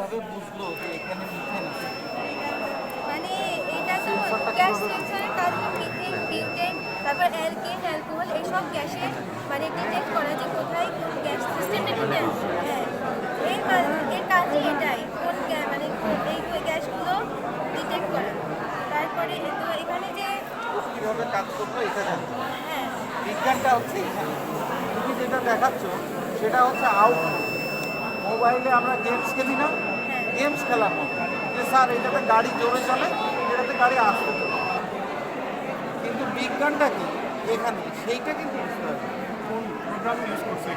কীভাবে বুঝলো যে এখানে মিথেন আছে মানে এটা তো গ্যাস সেন্সরের কাজ মিথেন বিউটেন তারপর অ্যালকেন অ্যালকোহল এইসব গ্যাসে মানে ডিটেক্ট করা যে কোথায় কোন গ্যাস সিস্টেমটা ডিটেক্ট হ্যাঁ এর কাজ এর কাজই এটাই কোন মানে এই গ্যাসগুলো ডিটেক্ট করা। তারপরে তো এখানে যে কীভাবে কাজ করল এটা জানতো হ্যাঁ। বিজ্ঞানটা হচ্ছে এখানে। তুমি যেটা দেখাচ্ছ সেটা হচ্ছে আউট মোবাইলে আমরা গেমস খেলি না হ্যাঁ। গেমস খেলার মতো। যে স্যার এটাতে গাড়ি জোরে চলে এটাতে গাড়ি আসতে চলে। কিন্তু বিজ্ঞানটা কি? এখানে সেইটা কিন্তু বুঝতে হবে। কোন প্রোগ্রাম ইউজ করছে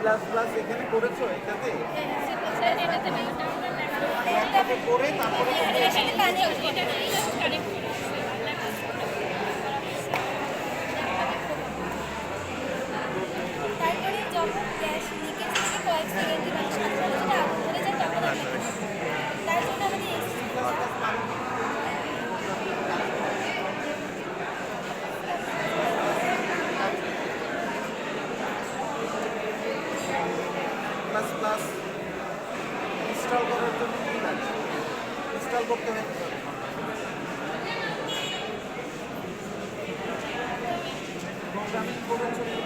প্লাস প্লাস এখানে করেছ এটাতে? হ্যাঁ করে তারপরে প্লাস প্লাস ইনস্টল করার জন্য কি লাগে ইনস্টল করতে হবে প্রোগ্রামিং করেছ স্কুলে